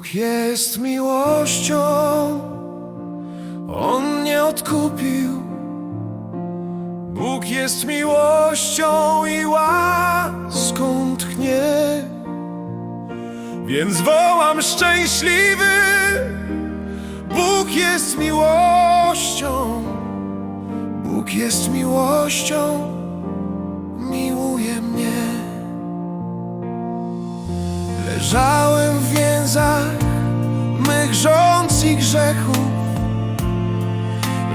Bóg jest miłością, On mnie odkupił. Bóg jest miłością i łaską tchnie. Więc wołam szczęśliwy, Bóg jest miłością, Bóg jest miłością, miłuje mnie. Leżałem w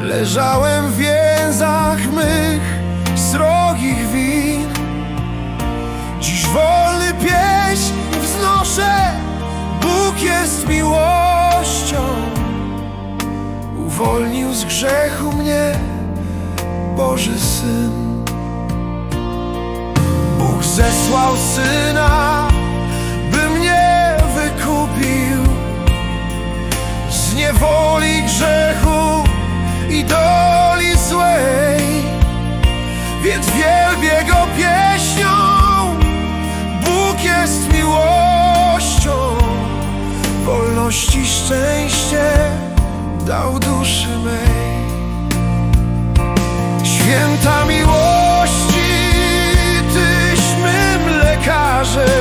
leżałem w więzach mych srogich win. Dziś wolny pieśń wznoszę, Bóg jest miłością. Uwolnił z grzechu mnie Boży Syn. Bóg zesłał Syna, wolności szczęście dał duszy mej. Święta miłości, Tyś mym lekarzem,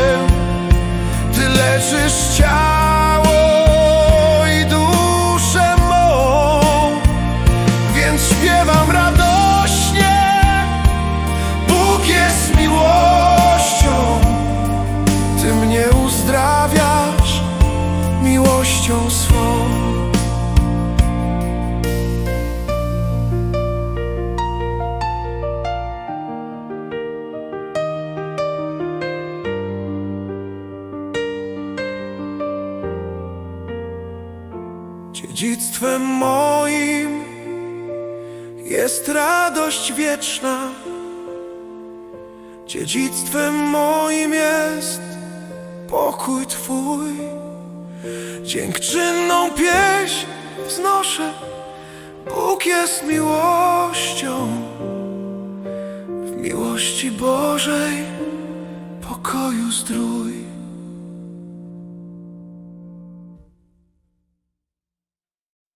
miłością swą. Dziedzictwem moim jest radość wieczna. Dziedzictwem moim jest pokój Twój. Dziękczynną pieśń wznoszę. Bóg jest miłością. W miłości Bożej pokoju zdrój.